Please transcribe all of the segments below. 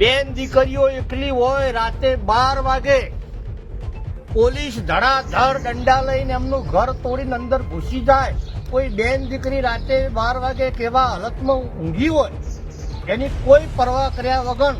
બેન દીકરીઓ એકલી હોય, રાતે બાર વાગે પોલીસ ધડાધડ દંડા લઈને એમનું ઘર તોડીને અંદર ઘૂસી જાય. કોઈ બેન દીકરી રાતે બાર વાગે કેવા હાલતમાં ઊંઘી હોય, એની કોઈ પરવા કર્યા વગર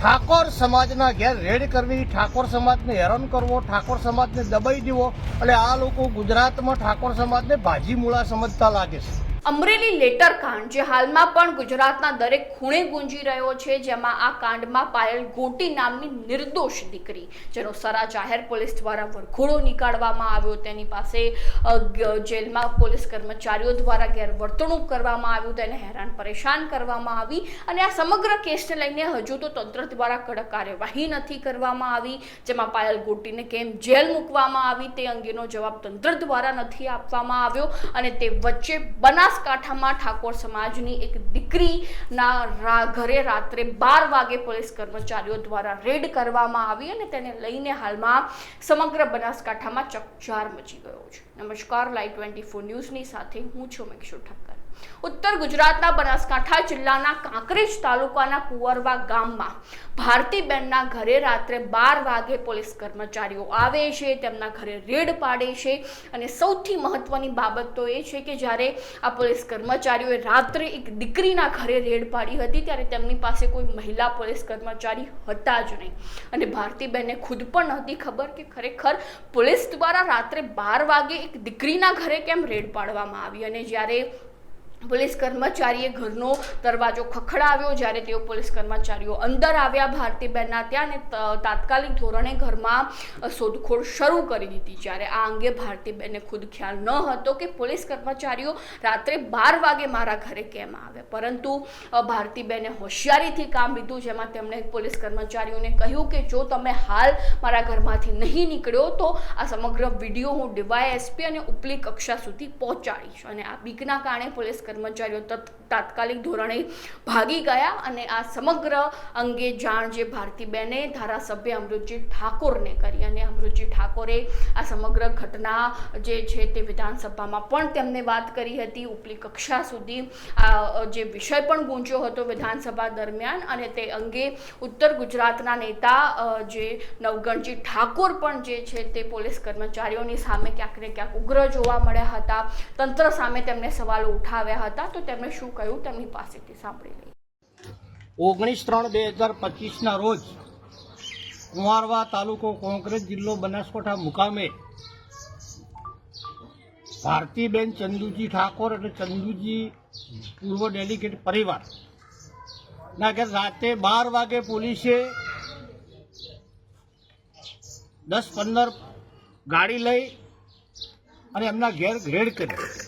ઠાકોર સમાજના ઘેર રેડ કરવી, ઠાકોર સમાજને હેરાન કરવો, ઠાકોર સમાજને દબાઈ દેવો. એટલે આ લોકો ગુજરાતમાં ઠાકોર સમાજને ભાજી મૂળા સમજતા લાગે છે. અમરેલી લેટર કાંડ, જે હાલમાં પણ ગુજરાતના દરેક ખૂણે ગુંજી રહ્યો છે, જેમાં આ કાંડમાં પાયલ ગોટી નામની નિર્દોષ દીકરી, જેનો સરા જાહેર પોલીસ દ્વારા વરઘોડો નીકાળવામાં આવ્યો. તેની પાસે જેલમાં પોલીસ કર્મચારીઓ દ્વારા ગેરવર્તણૂક કરવામાં આવ્યું. તેને હેરાન પરેશાન કરવામાં આવી અને આ સમગ્ર કેસને લઈને હજુ તો તંત્ર દ્વારા કડક કાર્યવાહી નથી કરવામાં આવી, જેમાં પાયલ ગોટીને કેમ જેલ મૂકવામાં આવી તે અંગેનો જવાબ તંત્ર દ્વારા નથી આપવામાં આવ્યો અને તે વચ્ચે બનાસકાંઠામાં ઠાકોર સમાજની એક દીકરીના ઘરે રાત્રે બાર વાગે પોલીસ કર્મચારીઓ દ્વારા રેડ કરવામાં આવી અને તેને લઈને હાલમાં સમગ્ર બનાસકાંઠામાં ચકચાર મચી ગયો છે. નમસ્કાર, લાઈવ ટ્વેન્ટી ફોર ન્યૂઝની સાથે હું છું મેક્ષુ ઠક્કર. ઉત્તર ગુજરાતના બનાસકાંઠા જિલ્લાના કાંકરેજ તાલુકાના કુંવરવા ગામમાં ભારતીબેનના ઘરે રાત્રે બાર વાગે પોલીસ કર્મચારીઓ આવે છે, તેમના ઘરે રેડ પાડે છે અને સૌથી મહત્વની બાબત તો એ છે કે જ્યારે આ પોલીસ કર્મચારીઓએ રાત્રે એક દીકરીના ઘરે રેડ પાડી હતી, ત્યારે તેમની પાસે કોઈ મહિલા પોલીસ કર્મચારી હતા જ નહીં. અને ભારતીબેનને ખુદ પણ નહોતી ખબર કે ખરેખર પોલીસ દ્વારા રાત્રે બાર વાગે એક દીકરીના ઘરે કેમ રેડ પાડવામાં આવી અને જ્યારે પોલીસ કર્મચારીએ ઘરનો દરવાજો ખખડાવ્યો. જ્યારે તેઓ પોલીસ કર્મચારીઓ અંદર આવ્યા, ભારતીબેનના ત્યાં અને તાત્કાલિક ધોરણે ઘરમાં શોધખોળ શરૂ કરી દીધી. જ્યારે આ અંગે ભારતીબેનને ખુદ ખ્યાલ ન હતો કે પોલીસ કર્મચારીઓ રાત્રે બાર વાગે મારા ઘરે કેમ આવે. પરંતુ ભારતીબેને હોશિયારીથી કામ લીધું, જેમાં તેમણે પોલીસ કર્મચારીઓને કહ્યું કે, જો તમે હાલ મારા ઘરમાંથી નહીં નીકળ્યો, તો આ સમગ્ર વીડિયો હું ડીવાયએસપી અને ઉપલી કક્ષા સુધી પહોંચાડીશ. અને આ બીકના કારણે પોલીસ કર્મચારીઓ તાત્કાલિક ધોરણે ભાગી ગયા અને આ સમગ્ર અંગે જાણ જે ભારતીબેને ધારાસભ્ય અમૃતજી ઠાકોરને કરી અને અમૃતજી ઠાકોરે આ સમગ્ર ઘટના જે છે તે વિધાનસભામાં પણ તેમને વાત કરી હતી. ઉપલી કક્ષા સુધી આ જે વિષય પણ ગુંજ્યો હતો વિધાનસભા દરમિયાન અને તે અંગે ઉત્તર ગુજરાતના નેતા જે નવગણજી ઠાકોર પણ જે છે તે પોલીસ કર્મચારીઓની સામે ક્યાંક ને ક્યાંક ઉગ્ર જોવા મળ્યા હતા. તંત્ર સામે તેમને સવાલો ઉઠાવ્યા હતા, તો તેમણે શું કહ્યું? તેમની પાસેથી સાંભળી લઈએ. ઓગણીસ ત્રણ બે હજાર પચીસના રોજ કુંવારવા તાલુકો કોંગ્રેસ જિલ્લો બનાસકાંઠા મુકામે ભારતીબેન ચંદુજી ઠાકોર અને ચંદુજી પૂર્વ ડેલિગેટ પરિવાર ના ઘેર રાતે બાર વાગે પોલીસે દસ પંદર ગાડી લઈ અને એમના ઘેર રેડ કરી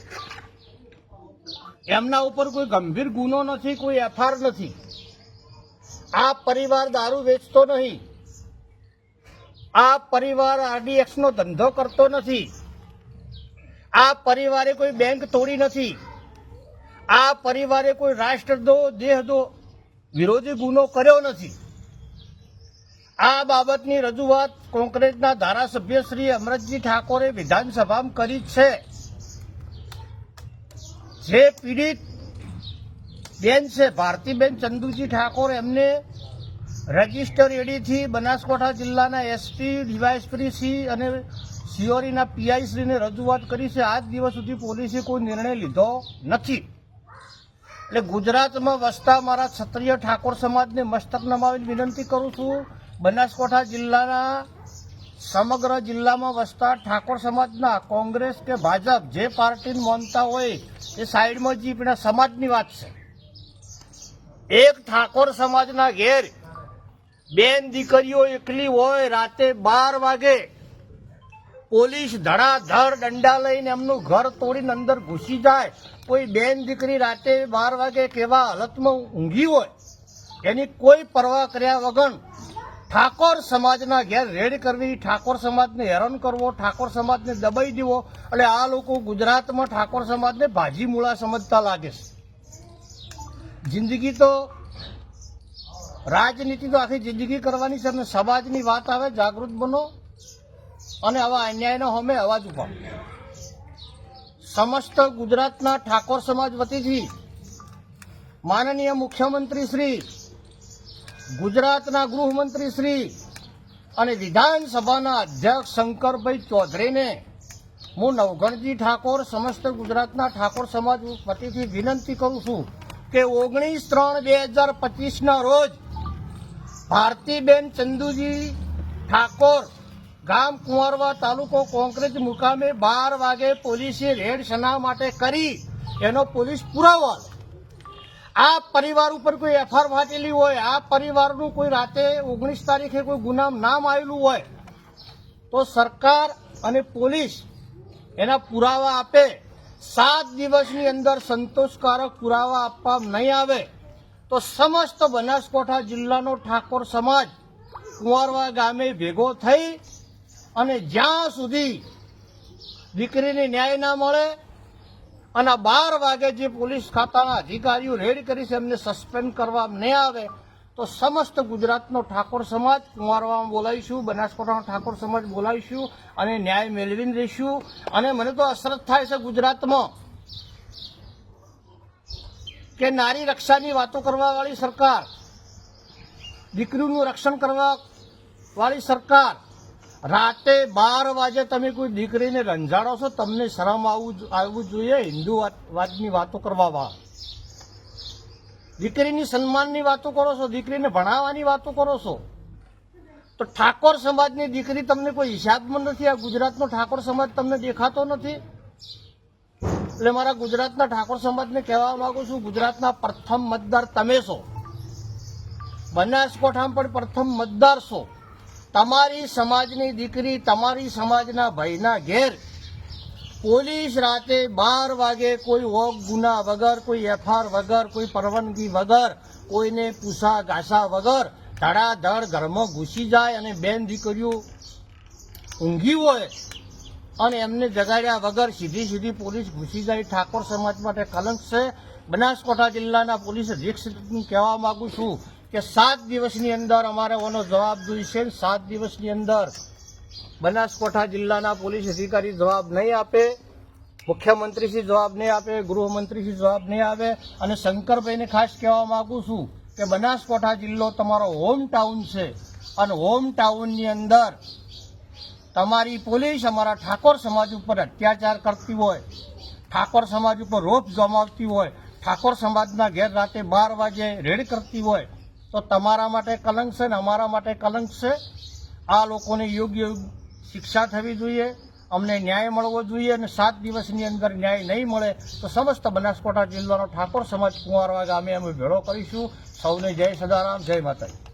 એમના ઉપર કોઈ ગંભીર ગુનો નથી, કોઈ એફઆર નથી. આ પરિવાર દારૂ વેચતો નહીં. આ પરિવાર આરડીએક્સ નો ધંધો કરતો નથી. આ પરિવારે કોઈ બેંક તોડી નથી. આ પરિવારે કોઈ રાષ્ટ્રદો દેહદો વિરોધી ગુનો કર્યો નથી. આ બાબતની રજૂઆત કોંગ્રેસના ધારાસભ્ય શ્રી અમરતજી ઠાકોરે વિધાનસભામાં કરી છે. જે પીડિત બેન છે, ભારતીબેન ચંદુજી ઠાકોર, એમને રજિસ્ટર એડીથી બનાસકાંઠા જિલ્લાના એસપી ડીવાયએસપી શ્રી અને સિયોરીના પીઆઈ શ્રીને રજૂઆત કરી છે. આજ દિવસ સુધી પોલીસે કોઈ નિર્ણય લીધો નથી. એટલે ગુજરાતમાં વસતા મારા ક્ષત્રિય ઠાકોર સમાજને મસ્તક નમાવીને વિનંતી કરું છું. બનાસકાંઠા જિલ્લાના સમગ્ર જિલ્લામાં વસતા ઠાકોર સમાજના કોંગ્રેસ કે ભાજપ જે પાર્ટીને માનતા હોય એ સાઈડમાં જી પણ સમાજની વાત છે. એક ઠાકોર સમાજના ઘેર બેન દીકરીઓ એકલી હોય, રાતે બાર વાગે પોલીસ ધડાધડ દંડા લઈને એમનું ઘર તોડીને અંદર ઘૂસી જાય. કોઈ બેન દીકરી રાતે બાર વાગે કેવા હાલતમાં ઊંઘી હોય, એની કોઈ પરવા કર્યા વગર ઠાકોર સમાજના ઘેર રેડ કરવી, ઠાકોર સમાજને હેરાન કરવો, ઠાકોર સમાજને દબાઈ દેવો, એટલે આ લોકો ગુજરાતમાં ઠાકોર સમાજને ભાજી મૂળા સમજતા લાગે છે. જિંદગી તો રાજનીતિ તો આખી જિંદગી કરવાની છે અને સમાજની વાત આવે, જાગૃત બનો અને આવા અન્યાયનો હમે અવાજ ઉપાડો. સમસ્ત ગુજરાતના ઠાકોર સમાજ વતીથી માનનીય મુખ્યમંત્રી શ્રી ગુજરાતના ગૃહમંત્રી શ્રી અને વિધાનસભાના અધ્યક્ષ શંકરભાઈ ચૌધરીને હું નવગણજી ઠાકોર સમસ્ત ગુજરાતના ઠાકોર સમાજ વતીથી વિનંતી કરું છું કે ઓગણીસ ત્રણ બે હજાર પચીસના રોજ ભારતીબેન ચંદુજી ઠાકોર ગામ કુંવરવા તાલુકો કોંક્રિટ મુકામે બાર વાગે પોલીસે રેડ શના માટે કરી એનો પોલીસ પુરાવો. આ પરિવાર ઉપર કોઈ એફઆર વાંચેલી હોય, આ પરિવારનું કોઈ રાતે ઓગણીસ તારીખે કોઈ ગુનામ નામ આવેલું હોય, તો સરકાર અને પોલીસ એના પુરાવા આપે. સાત દિવસની અંદર સંતોષકારક પુરાવા આપવા નહીં આવે, તો સમસ્ત બનાસકાંઠા જિલ્લાનો ઠાકોર સમાજ કુંવારવા ગામે ભેગો થઈ અને જ્યાં સુધી દીકરીને ન્યાય ના મળે અને બાર વાગે જે પોલીસ ખાતાના અધિકારીઓ રેડ કરી છે, એમને સસ્પેન્ડ કરવા નહીં આવે, તો સમસ્ત ગુજરાતનો ઠાકોર સમાજ, કુંવારવામાં બોલાવીશું, બનાસકાંઠાનો ઠાકોર સમાજ બોલાવીશું અને ન્યાય મેળવીને રહીશું. અને મને તો અસરત થાય છે ગુજરાતમાં કે નારી રક્ષાની વાતો કરવાવાળી સરકાર, દીકરીનું રક્ષણ કરવા વાળી સરકાર રાતે બાર વાગે તમે કોઈ દીકરીને રંજાડો છો, તમને શરમ આવવું આવવું જોઈએ હિન્દુવાદની વાતો કરવામાં દીકરીની સન્માનની વાતો કરો છો, દીકરીને ભણાવવાની વાતો કરો છો, તો ઠાકોર સમાજની દીકરી તમને કોઈ હિસાબમાં નથી, આ ગુજરાતનો ઠાકોર સમાજ તમને દેખાતો નથી? એટલે મારા ગુજરાતના ઠાકોર સમાજને કહેવા માંગુ છું, ગુજરાતના પ્રથમ મતદાર તમે છો. બનાસકોઠામાં પણ પ્રથમ મતદાર છો. તમારી સમાજની દીકરી તમારી સમાજના ભાઈના ઘેર પોલીસ રાતે બાર વાગે કોઈ ઓગ ગુના વગર, કોઈ એફઆર વગર, કોઈ પરવાનગી વગર, કોઈને પૂછા ઘાસા વગર ધડાધડ ઘરમાં ઘૂસી જાય અને બેન દીકરીઓ ઊંઘી હોય અને એમને જગાડ્યા વગર સીધી સીધી પોલીસ ઘૂસી જાય. ઠાકોર સમાજ માટે કલંક છે. બનાસકાંઠા જિલ્લાના પોલીસ અધિક્ષકને કહેવા માગું છું કે સાત દિવસની અંદર અમારે ઓનો જવાબ જોઈશે સાત દિવસની અંદર બનાસકાંઠા જિલ્લાના પોલીસ અધિકારી જવાબ નહીં આપે, મુખ્યમંત્રીશ્રી જવાબ નહીં આપે, ગૃહમંત્રીશ્રી જવાબ નહીં આપે અને શંકરભાઈને ખાસ કહેવા માગું છું કે બનાસકાંઠા જિલ્લો તમારો હોમ ટાઉન છે અને હોમ ટાઉનની અંદર તમારી પોલીસ અમારા ઠાકોર સમાજ ઉપર અત્યાચાર કરતી હોય, ઠાકોર સમાજ ઉપર રોપ જમાવતી હોય, ઠાકોર સમાજના ઘેર રાતે બાર વાગે રેડ કરતી હોય તો તમારા માટે કલંક છે ને અમારા માટે કલંક છે. આ લોકોને યોગ્ય શિક્ષા થવી જોઈએ, અમને ન્યાય મળવો જોઈએ અને સાત દિવસની અંદર ન્યાય નહીં મળે તો સમસ્ત બનાસકાંઠા જિલ્લાનો ઠાકોર સમાજ કુંવારવા ગામે અમે ભેળો કરીશું. સૌને જય સદારામ, જય માતાજી.